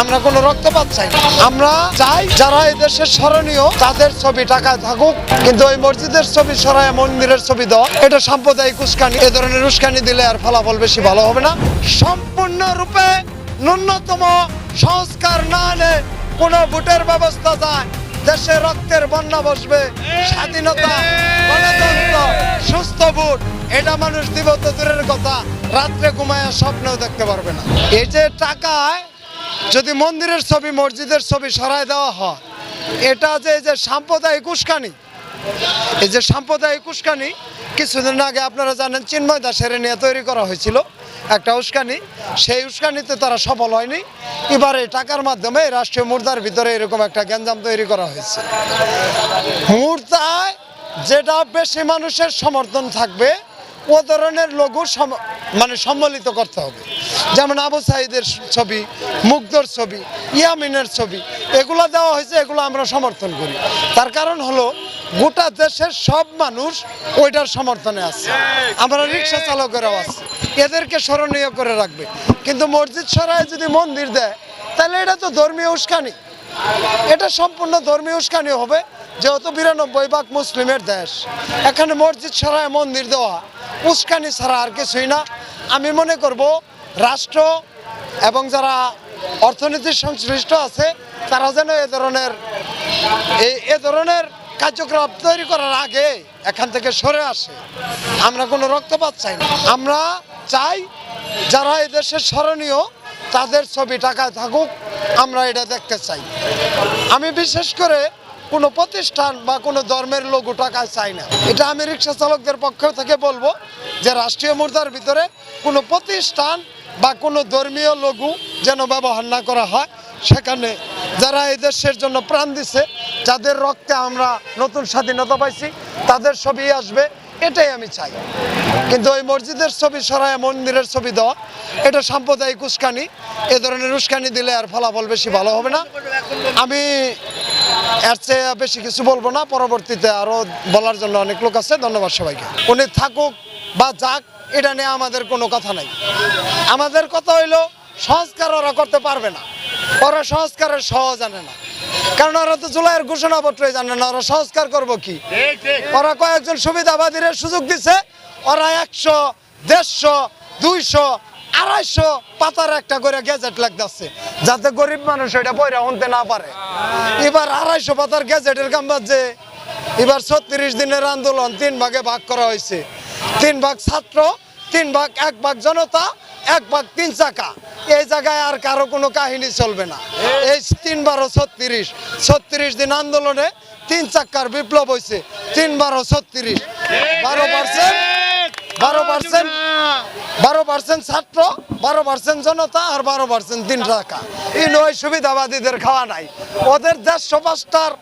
আমরা কোনো রক্তপাত চাই না। আমরা চাই যারা এই দেশের স্মরণীয়, তাদের ছবি টাকায় থাকুক, কিন্তু ওই মসজিদের ছবি সরায় মন্দিরের ছবি দেওয়া এটা সাম্প্রদায়িক উস্কানি। এ ধরনের উস্কানি দিলে আর ফলাফল বেশি ভালো হবে না। সম্পূর্ণরূপে ন্যূনতম সংস্কার না আনে কোনো ভোটের ব্যবস্থা যায়। দেশে রক্তের বন্যা বসবে। স্বাধীনতা, গণতন্ত্র, সুস্থ ভোট, এটা মানুষ দিব তো দূরের কথা। রাত্রে ঘুমায় স্বপ্নেও দেখতে পারবে না। এই যে টাকায় যদি মন্দিরের ছবি, মসজিদের ছবি সরায় দেওয়া হয়, এটা যে যে সাম্প্রদায়িক উস্কানি, এই যে সাম্প্রদায়িক উস্কানি, কিছুদিন আগে আপনারা জানেন চিন্ময় দাসের নিয়ে তৈরি করা হয়েছিল একটা উস্কানি। সেই উস্কানিতে তারা সফল হয়নি। এবারে টাকার মাধ্যমে রাষ্ট্রীয় মুর্দার ভিতরে এরকম একটা গ্যাঞ্জাম তৈরি করা হয়েছে। মুদ্রায় যেটা বেশি মানুষের সমর্থন থাকবে ও ধরনের লঘু মানে সম্মিলিত করতে হবে। যেমন আবু সাইদের ছবি মুগ্ধর ছবি, ইয়ামিনের ছবি, এগুলো দেওয়া হয়েছে, এগুলো আমরা সমর্থন করি। তার কারণ হলো, গোটা দেশের সব মানুষ ওইটার সমর্থনে আছে। আমরা রিক্সা চালকেরাও আছে। এদেরকে স্মরণীয় করে রাখবে। কিন্তু মসজিদ সরায় যদি মন্দির দেয়, তাহলে এটা তো ধর্মীয় উস্কানি। এটা সম্পূর্ণ ধর্মীয় উস্কানি হবে। যেহেতু বিরানব্বই ভাগ মুসলিমের দেশ, এখানে মসজিদ ছাড়া মন্দির দেওয়া, উস্কানি ছাড়া আর কিছুই না। আমি মনে করব রাষ্ট্র এবং যারা অর্থনীতির সংশ্লিষ্ট আছে, তারা যেন এ ধরনের এই এ ধরনের কার্যক্রম তৈরি করার আগে এখান থেকে সরে আসে। আমরা কোনো রক্তপাত চাই না। আমরা চাই যারা এই দেশের স্মরণীয়, তাদের ছবি টাকায় থাকুক, আমরা এটা দেখতে চাই। আমি বিশেষ করে কোনো প্রতিষ্ঠান বা কোনো ধর্মের লঘু টাকায় চাই না। এটা আমি রিক্সা চালকদের পক্ষ থেকে বলব যে রাষ্ট্রীয় মুদ্রার ভিতরে কোনো প্রতিষ্ঠান বা কোনো ধর্মীয় লঘু যেন ব্যবহার না করা হয়। সেখানে যারা এই দেশের জন্য প্রাণ দিছে, যাদের রক্তে আমরা নতুন স্বাধীনতা পাইছি, তাদের ছবি আসবে, এটাই আমি চাই। কিন্তু ওই মসজিদের ছবি সরায় মন্দিরের ছবি দেওয়া, এটা সাম্প্রদায়িক উস্কানি, এ ধরনের উস্কানি দিলে আর ফলাফল বেশি ভালো হবে না। আমি এর চেয়ে বেশি কিছু বলব না। পরবর্তীতে আরও বলার জন্য অনেক লোক আছে। ধন্যবাদ সবাইকে। উনি থাকুক বা যাক এটা নিয়ে আমাদের কোনো কথা নাই। আমাদের কথা হইল সংস্কার ওরা করতে পারবে না। ওরা সংস্কারের সহ জানে না। কারণ ওরা তো জুলাইয়ের ঘোষণাপত্রই জানে না। ওরা সংস্কার করব কি? ওরা কয়েকজন সুবিধাবাদীর সুযোগ দিছে। ওরা একশো দেড়শো দুইশো আড়াইশো পাতার একটা করে গেজেট লাগতেছে, যাতে গরিব মানুষ এটা বইরা উনতে না পারে। এবার আড়াইশো পাতার গেজেটের কাম যে, এবার ছত্রিশ দিনের আন্দোলন তিন ভাগে ভাগ করা হয়েছে। তিন ভাগ ছাত্র, তিন ভাগ, এক ভাগ জনতা, এক ভাগ তিন চাকা। এই জায়গায় আর কারও কোনো কাহিনী চলবে না। এই তিন বারো ছত্রিশ ছত্রিশ দিন আন্দোলনে তিন চাক্কার বিপ্লব হয়েছে তিন বারো ছত্রিশ। বারো পার্সেন্ট বারো পার্সেন্ট বারো পার্সেন্ট ছাত্র, বারো পার্সেন্ট জনতা আর বারো পার্সেন্ট তিন টাকা এই নয় সুবিধাবাদীদের খাওয়া নাই। ওদের দেড়শো পাঁচটার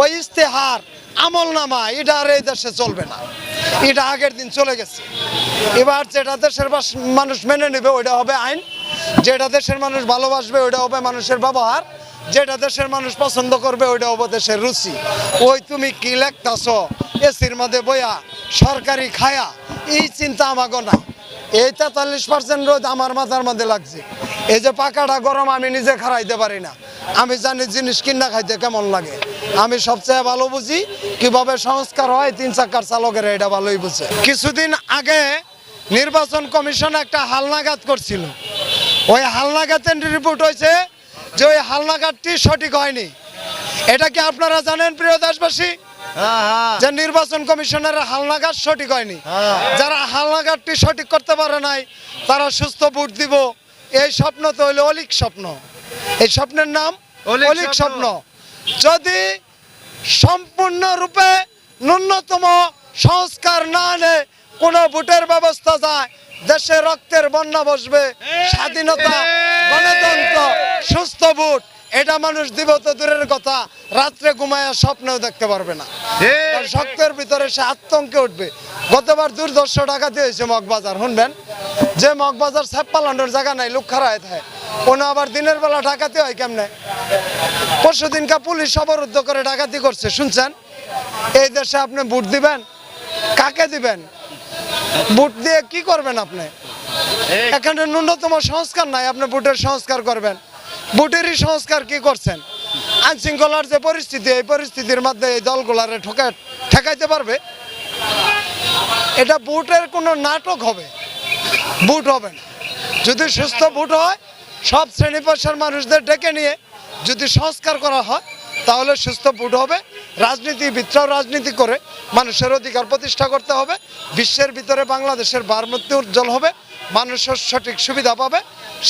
ওই ইস্তেহার আমল নামা এটা আর এই দেশে চলবে না। এটা আগের দিন চলে গেছে। এবার যেটা দেশের মানুষ মেনে নেবে, ওইটা হবে আইন। যেটা দেশের মানুষ ভালোবাসবে, ওইটা হবে মানুষের ব্যবহার। যেটা দেশের মানুষ পছন্দ করবে, ওইটা হবে দেশের রুচি। ওই তুমি কি লেখতাছ? এসির মধ্যে বইয়া, সরকারি খায়া এই চিন্তা আমাগো নাই এই তেতাল্লিশ পার্সেন্ট রোদ আমার মাথার মধ্যে লাগছে। এই যে পাকাটা গরম আমি নিজে খারাইতে পারি না। আমি জানি জিনিস কিনা খাইতে কেমন লাগে। আমি সবচেয়ে ভালো বুঝি কীভাবে সংস্কার হয় তিন চাকার চালকের এটা ভালোই বুঝে। কিছুদিন আগে নির্বাচন কমিশন একটা হালনাগাদ করছিল। ওই হালনাগাতের রিপোর্ট হয়েছে যে ওই হালনাগাদটি সঠিক হয়নি। এটা কি আপনারা জানেন প্রিয় দেশবাসী? যে নির্বাচন কমিশনের হালনাগাদ সঠিক হয়নি। যারা হালনাগাদটি সঠিক করতে পারে নাই তারা সুস্থ ভোট দিব। এই স্বপ্ন তো হইল অলিক স্বপ্ন। এই স্বপ্নের নাম অলীক। স্বপ্ন। যদি সম্পূর্ণরূপে ন্যূনতম সংস্কার না আনে কোনো ভোটের ব্যবস্থা যায় দেশে রক্তের বন্যা বসবে স্বাধীনতা গণতন্ত্র সুস্থ ভোট এটা মানুষ দিব তো দূরের কথা রাত্রে ঘুমায় স্বপ্নেও দেখতে পারবে না। তার শক্তের ভিতরে সে আতঙ্কে উঠবে। গতবার দুর্দর্শ ডাকাতি হয়েছে মগবাজার শুনবেন? যে মগবাজার সাপ পালানোর জায়গা নাই লোক খারায় থাকে। কোনো আবার দিনের বেলা ডাকাতি হয় কেমনে? পরশু দিনকা পুলিশ অবরুদ্ধ করে ডাকাতি করছে শুনছেন? এই দেশে আপনি ভোট দিবেন? কাকে দিবেন? ভোট দিয়ে কি করবেন আপনি? এখানে ন্যূনতম সংস্কার নাই আপনি ভোটের সংস্কার করবেন। বুটেরই সংস্কার কি করছেন? আইন শৃঙ্খলার যে পরিস্থিতি, এই পরিস্থিতির মধ্যে এই দলগুলারে ঠকা ঠেকাইতে পারবে? এটা বুটের কোনো নাটক হবে। বুট হবে না। যদি সুস্থ বুট হয়, সব শ্রেণি পেশার মানুষদের ডেকে নিয়ে যদি সংস্কার করা হয় তাহলে সুস্থ বুট হবে। রাজনীতি রাজনীতিবিদরাও রাজনীতি করে, মানুষের অধিকার প্রতিষ্ঠা করতে হবে। বিশ্বের ভিতরে বাংলাদেশের বারমূর্তি উজ্জ্বল হবে, মানুষের সঠিক সুবিধা পাবে,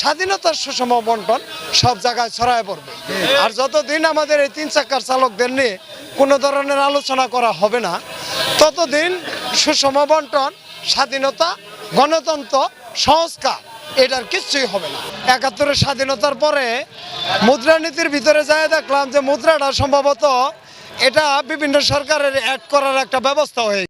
স্বাধীনতার সুষম বন্টন সব জায়গায় ছড়ায় পড়বে। আর যতদিন আমাদের এই তিন চাকার চালকদের নিয়ে কোনো ধরনের আলোচনা করা হবে না, ততদিন সুষম বন্টন, স্বাধীনতা, গণতন্ত্র, সংস্কার এটার কিচ্ছুই হবে না। একাত্তরের স্বাধীনতার পরে মুদ্রানীতির ভিতরে যায় দেখলাম যে মুদ্রাটা সম্ভবত এটা বিভিন্ন সরকারের অ্যাড করার একটা ব্যবস্থা হয়ে